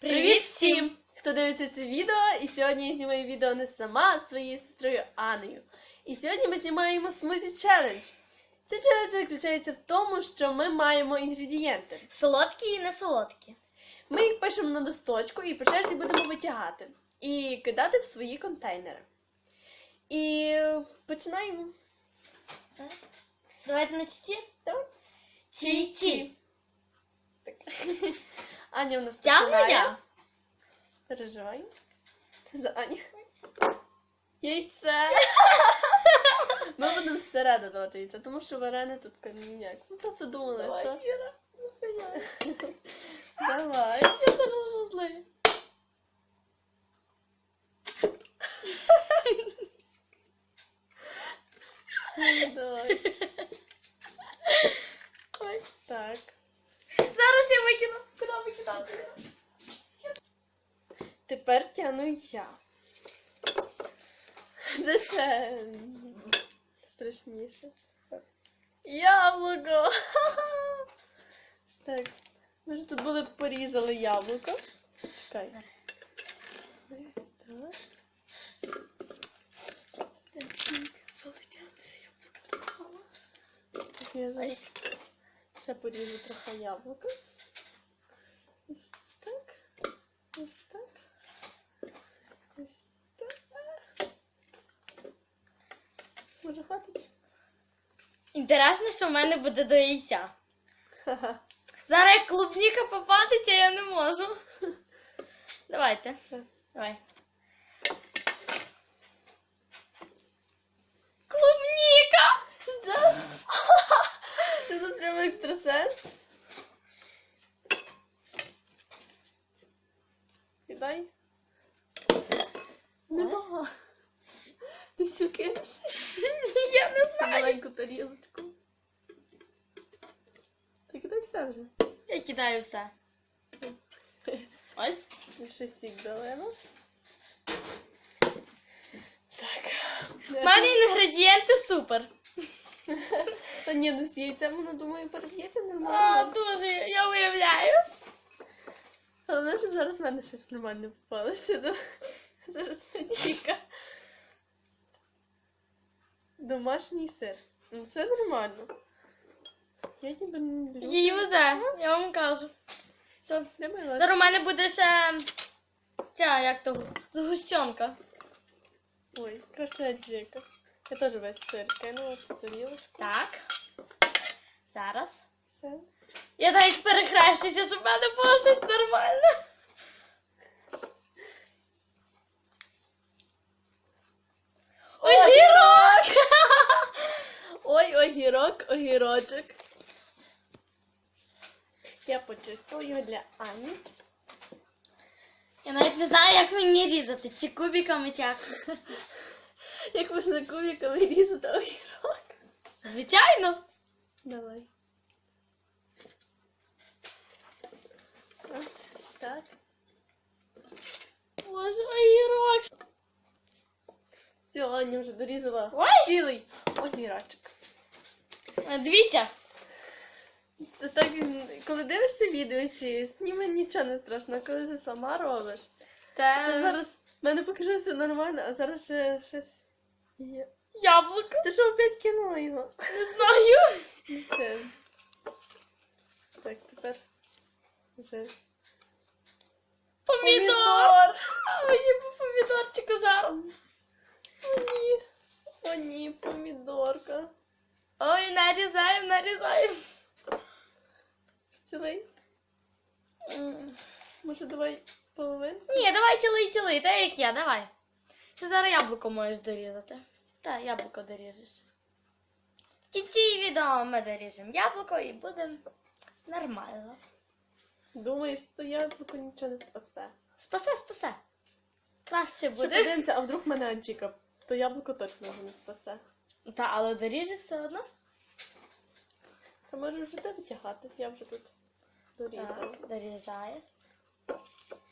Привіт всім! Хто дивиться це відео, і сьогодні я знімаю відео не сама, а своєю сестрою Анею. І сьогодні ми знімаємо смузі челендж. Цей челендж заключається в тому, що ми маємо інгредієнти. Солодкі і не солодкі. Ми їх пишемо на листочку і по черзі будемо витягати і кидати в свої контейнери. І починаємо. Давайте на чті. Давай. Чі-чі. Так. Аня у нас Тягну я. Переживай. За Аню. Яйце. Ми будемо зсереду давати яйце, тому що варене тут ніяк. Ми просто думали, Давай, що. Іра. Давай. Я зараз злий. Давай. Ой. Так. Зараз я викину. Куди викидати? Тяну я. Це ще страшніше. Яблуко! Так. Ми ж тут були порізали яблуко. Чекай. Ось так. Величезне яблуко. Так, я зараз ще поріжу трохи яблуко. Ось так. Ось так. Ось так. Може хватить? Інтересно, що в мене буде до яйця. Ха-ха. Зараз як клубніка попадеться, я не можу. Давайте. Давай. Клубніка! Що? Ти тут прямо екстрасенс? Кидай. Нема. Ти все кинеш? Я не Це знаю. маленьку тарілочку. Та кидай все вже. Я кидаю все. Ось. Ще сік долимо. Так. Мене інгредієнти супер. Та ні, ну з яйцем воно, думаю, переб'ється А, нормально. дуже, я уявляю. Головне, щоб зараз в мене щось нормально попалося. да? Зараз Ніка. Домашній сир. Ну це нормально. Я ніби не люблю. Її везе, я вам кажу. Все. Де моя? Зараз у мене буде ще ця, як то, згущенка. Ой, крошечка. Я теж весь сир кинула в цю тарілочку. Так. Зараз. Все. Я навіть перехрещуся, щоб в мене було щось нормальне. Огірок! Ой, огірок, огірочок. Я почистила його для Ані. Я навіть не знаю, як мені різати, чи кубиками, чи як. Як можна кубиками різати огірок? Звичайно. Давай. От, так. Боже, огірок. Все, Аня вже дорізала Ой! цілий огірочок. Дивіться. Це так, коли дивишся відео чи зніме нічого не страшно, коли ти сама робиш. То Це зараз в мене поки що все нормально, а зараз ще щось є. яблуко. Ти що опять кинула його? Не знаю. Все. Так, тепер вже. Помідор. Мені по помідорчику зараз. О, ні. О, ні, помідорка. Ой, нарізаємо, нарізаємо. Цілий. Може, давай половину? Ні, давай цілий цілий, та як я, давай. Ти зараз яблуко можеш дорізати. Так, яблуко доріжеш. В кінці відео ми доріжемо яблуко і буде нормально. Думаєш, що яблуко нічого не спасе. Спасе, спасе. Краще Ще буде. подивимося, а вдруг мене Анчика, то яблуко точно вже не спасе. Та, але доріжеш все одно. Та може вже де витягати, я вже тут дорізала. Так, дорізає.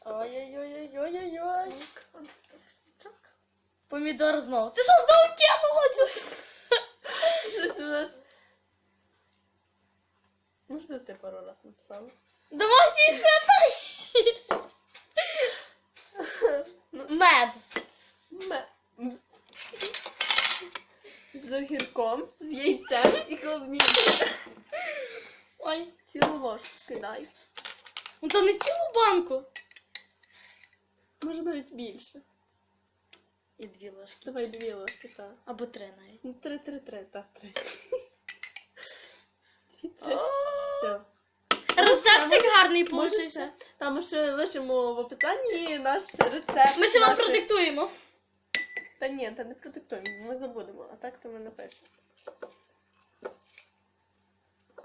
Ой-ой-ой-ой-ой-ой. Помідор знов. Ти що знову кинула? Щось у нас. Можна ти пару раз написала? Домашній сетер. Кидай. Ну то не цілу банку. Може навіть більше. І дві ложки. Давай дві ложки, так. Або три навіть. Ну, три, три, три, так, три. Все. Рецептик гарний получився. Там ми ще лишимо в описанні наш рецепт. Ми ще вам продиктуємо. Та ні, та не продиктуємо, ми забудемо, а так то ми напишемо.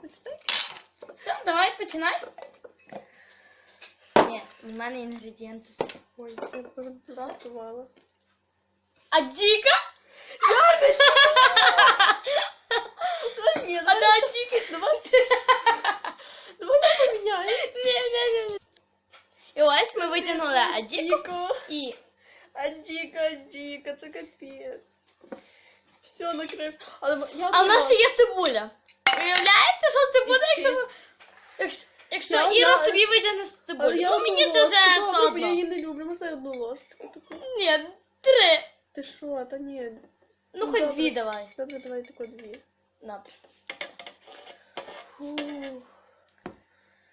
Ось так. Все, давай, починай. Ні, в мене інгредієнти. всі. Ой, я продиктувала. А Діка? Та ні, А давай, да, Діка? давай, давай я поміняю. Ні, ні, ні. І ось ми витягнули Адіку Діко. і А Діка, Діка, це капець. Все, накрився. Але м- я А в нас думала- ще є цибуля. Уявляєте, що це буде, якщо якщо, якщо Я Іра знаю. собі витягне з я Ну мені це вже все бо Я її не люблю, можна я одну ложку таку. Ні, три. Ти що, та ні. Ну Ну, хоч добре. дві давай. Добре, давай тако дві. Фу.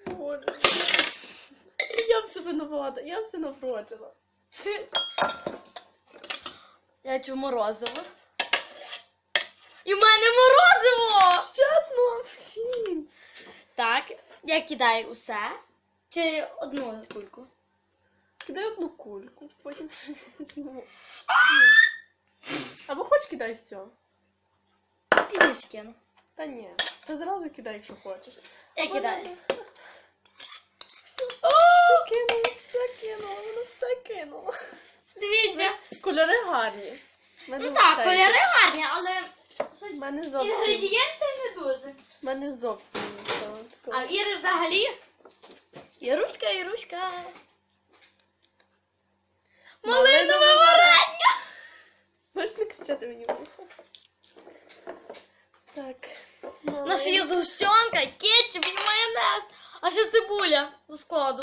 Боже. Я все винувата, я все напрочила. Я чу морозиво. І в мене морозиво! Чесно, всі. Так, я кидаю усе. Чи одну кульку? Кидай одну кульку, потім візьму. Або хоч кидай все. Пізніше кину. Та ні. Ти зразу кидай, якщо хочеш. Я кидаю. Все, все кинула, все кинула, вона все кинула. Дивіться. Кольори гарні. Мене Ну так, все кольори гарні, але Щось мене зовсім. інгредієнти не дуже. В мене зовсім нічого А такого. в Іри взагалі. Іруська, Іруська. Малинове варення! Можеш не кричати мені в ухо? Так. У нас є згущенка, кетчуп і майонез. А ще цибуля до складу.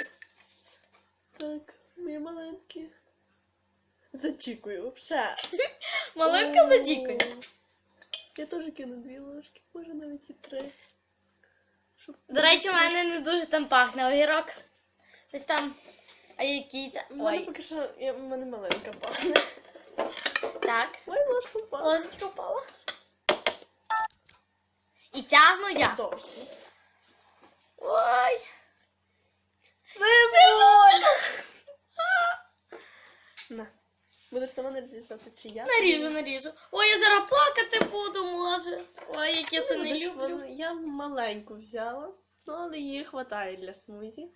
Так, мої маленькі. Зачікую, ще. Маленька задікою. Я теж кину дві ложки, може навіть і три. Щоб... До речі, у мене не дуже там пахне огірок. Десь там. А який це? У мене Ой, поки що я, в мене маленька пахне. так. Моя ложка впала. Ложечка впала. І тягну я. Довше. Ой. Цибуля! На. Будеш сама не розізнати, чи я. Наріжу, наріжу. Ой, я зараз плакати буду, може. Ой, як я це не Будеш люблю. вона- Я маленьку взяла, ну але її вистачає для смузі.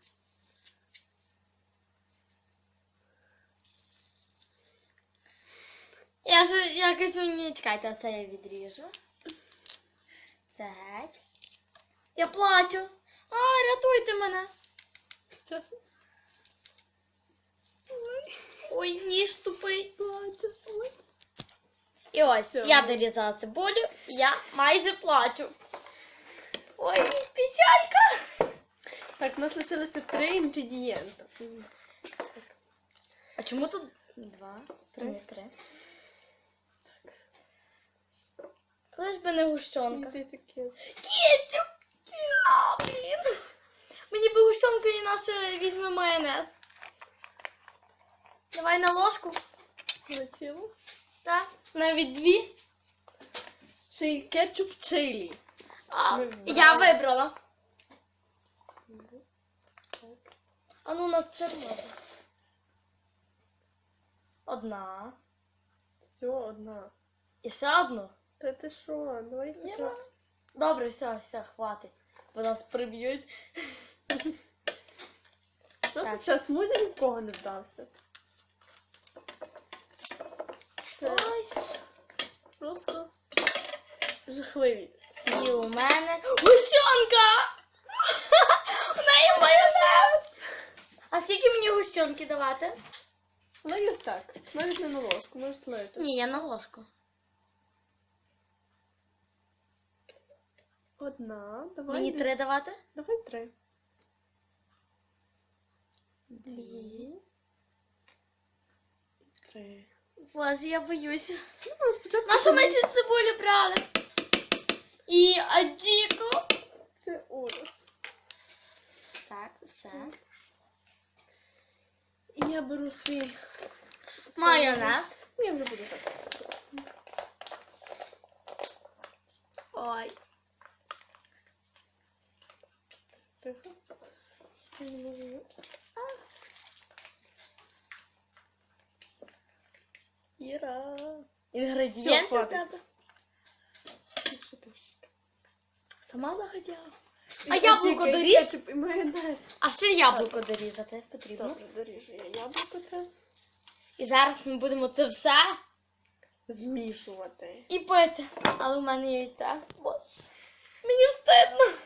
Я ж якось мені чекайте, оце я відріжу. Це геть. Я плачу. А, рятуйте мене. Чесно. Ой, Ой, ніж тупий. плачу. Ой. І ось Всьо. я дорізала цибулю, я майже плачу. Ой, пісялька. Так, у нас лишилося три інгредієнти. А чому тут два? Три. Ні, три. Ж би не гущонка. Ти таке. Кетчуп! Блін. Мені би гущонку і наше візьме майонез. Давай на ложку. Полетіло. Так, навіть дві. Ще й кетчуп чилі. А, Ми я вбрали. вибрала. А ну на це можна. Одна. Все, одна. І ще одну. Та ти що? Давай Я хоча. б- Добре, все, все, хватить. Бо нас приб'ють. Так. час смузі нікого не вдався. Це просто жахливі. І у мене гущонка! У неї майонез! А скільки мені гущонки давати? Ось так. Навіть не на ложку, можеш слити. Ні, я на ложку. Одна, давай. Мені три давати? Давай три. Дві. Три. Боже, я боюсь. Ну, спочатку Нашу ми ці цибулі брали. І адіку. Це ужас. Так, все. І я беру свій Майонез. Я вже буду так. Ой. Тихо. Я не можу. А. Іра. Інгредієнти в тебе. Сама загадяла. А яблуко І. А ще яблуко дорізати потрібно. Добре, доріжу я яблуко це. І зараз ми будемо це все Змішувати. і пити. Але в мене є яйця. Боже. Мені встидно.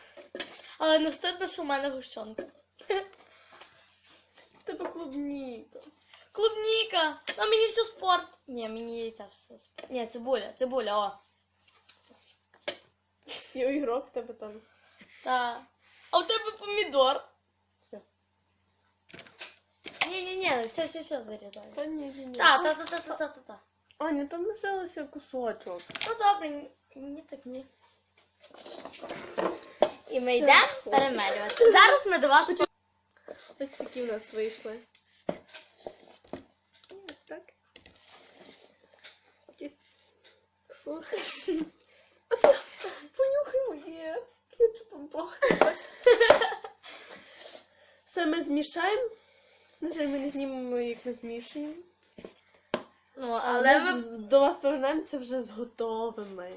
Але не встидно, що в мене гущонка. В тебе клубніка. Клубніка! А мені все спорт. Ні, мені яйця все спорт. Ні, цибуля, цибуля, о. І огірок в тебе там. Та. А у тебе помідор. Все. Ні, ні, ні, все, все, все вирізаю. Та ні, ні, ні. Та, та, та, та, та, та, та, та. Аня, там лишилося кусочок. Ну добре, ні- так ні. І ми Все, йдемо перемелювати. Зараз ми до вас Ось такі в нас вийшли. Ось так. Якісь- Фу. Оце, понюхай моє. Кетчупом пахне. Все ми змішаємо. Ну, зараз ми не знімемо, як ми змішуємо. Ну, але ми до вас повернемося вже з готовими.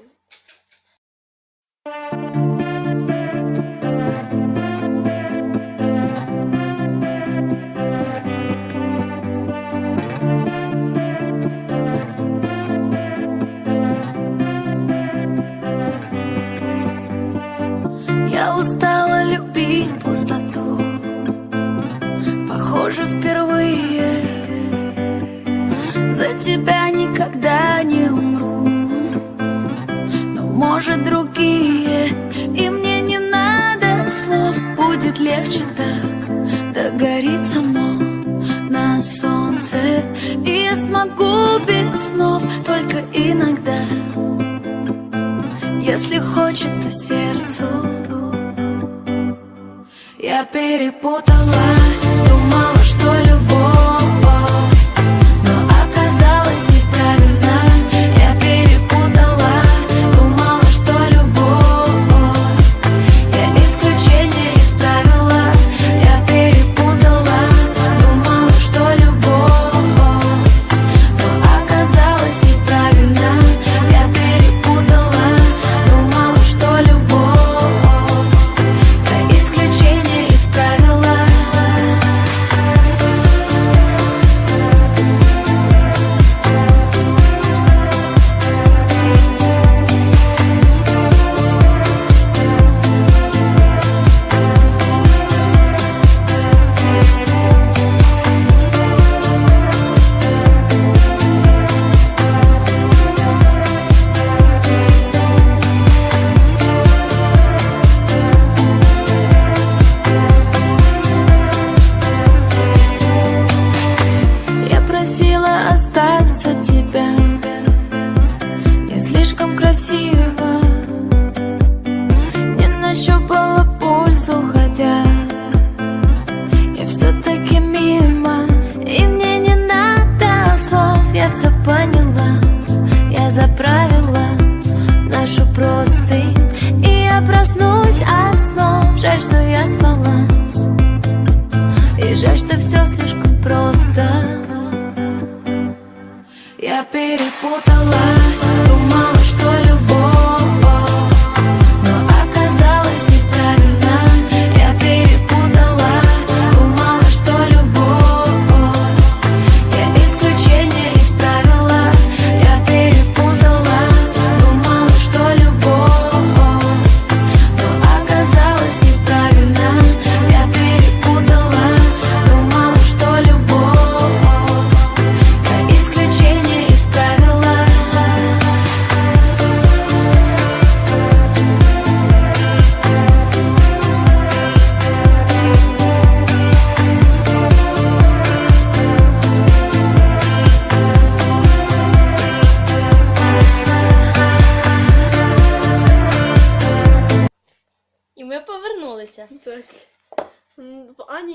Если хочется сердцу. Я перепутала, думала, что любовь, тебя. Не слишком красиво. Не нащупала пульс, уходя Я все-таки мимо. И мне не надо слов Я все поняла. Я заправила нашу простынь. И я проснусь от снов. Жаль, что я спала. И жаль, что все слишком просто перепутала,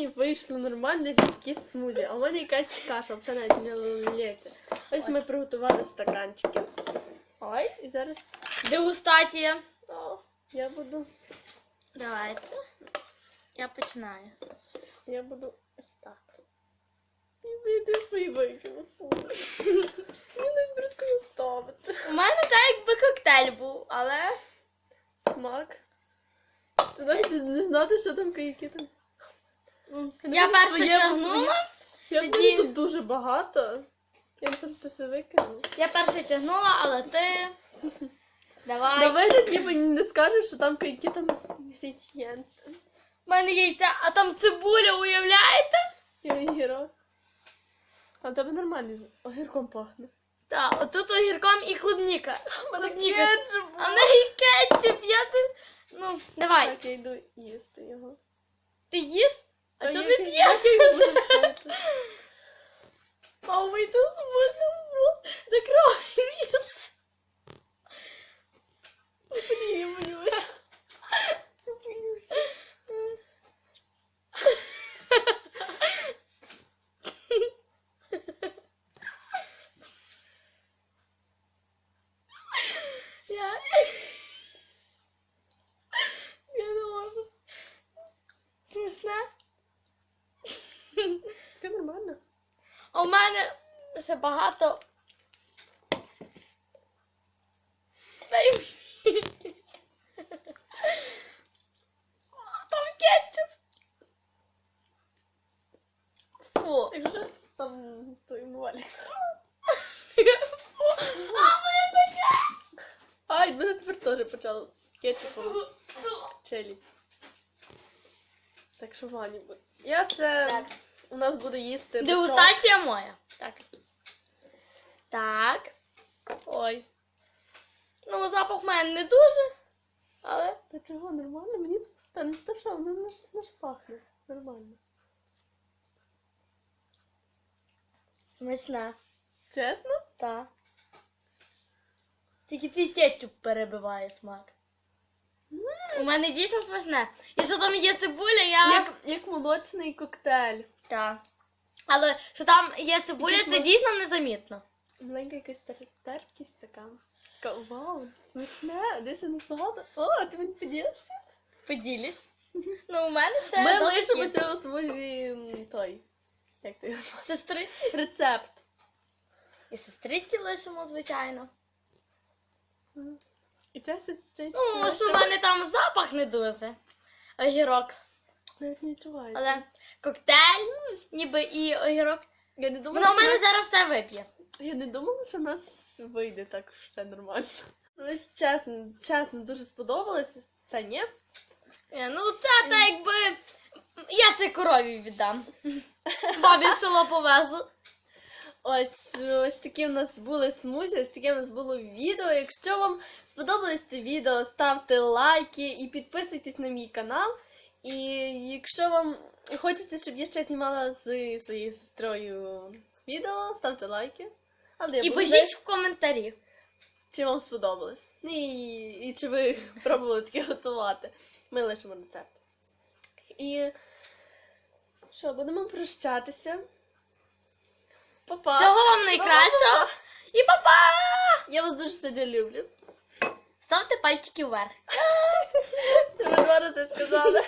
в вийшло нормальне рідке смузі, а в мене якась каша, взагалі навіть не лється. Ось ми приготували стаканчики. Ой, і зараз Дегустація. о, я буду, Давайте. Я починаю. я буду ось так. І вийду свої викину. Мені навіть бридко не ставити. У мене так якби коктейль був, але. Смак. Ти навіть не знати, що там які там. Я перше тягнула. Я Тоді- тут дуже багато. Я там це все викину. Я перше тягнула, але ти. Давай. На вигляд ніби не скажеш, що там які там інгредієнти. У мене яйця, а там цибуля, уявляєте? І огірок. А в тебе нормальний з- огірком пахне. Так, отут огірком і клубніка. Клубніка. Кетчуп. А в неї кетчуп, я ти. Ну, давай. Так, я йду їсти його. Ти їш? А А чого як ти я- п'єш? як я його буду пити? А ви тут зможемо. Закрой ніс. Блін, я боюсь. Я боюся. Я... Я не можу. Смішне. Це нормально. У мене ще багато. Дай мені. Там кетчуп. Фу. Якщо там той молі. А моя пече. Ай, мене тепер теж почало кетчупом челі. Так що буде. Я це Так. у нас буде їсти. Дегустація моя. Так. Так. Ой. Ну, запах в мене не дуже. Але. Та чого, нормально? Мені та не та що, воно не, ж- пахне. Нормально. Смачне. Чесно? Так. Тільки твій кетчуп перебиває смак. У мене дійсно смачне. І що там є цибуля, я. Як, як молочний коктейль. Так. Але що там є цибуля, Якийсь це мол- дійсно незамітно. Маленька якась тер- терпкість така. Така, вау, смачне, десь не багато. О, ти мені поділишся? Поділись. Ну, у мене ще Ми досить лишимо є. цього свої м, той. Як ти його звати? сестри. Рецепт. І сестриці лишимо, звичайно. І це сестричка. Ну, що в мене там запах не дуже. Огірок. Навіть не відчуваю. Але коктейль, ніби і огірок. Я не думала, Вона в що мене зараз все вип'є. Я не думала, що в нас вийде так все нормально. Ну, чесно, чесно, дуже сподобалося. Це ні? Е, Ну, це так якби. Я це корові віддам. Бабі в село повезу. Ось ось такі в нас були смузі, ось таке в нас було відео. Якщо вам сподобалось це відео, ставте лайки і підписуйтесь на мій канал. І якщо вам хочеться, щоб я ще знімала з своєю сестрою відео, ставте лайки. Але І буду пишіть в коментарі. чи вам сподобалось. Ну, І, і чи ви пробували таке готувати. Ми лишимо рецепт. І що, будемо прощатися. Па-па! Всього вам найкращого. І па-па! Я вас дуже сьогодні люблю. Ставте пальчики вверх. Ти ми зараз це сказали.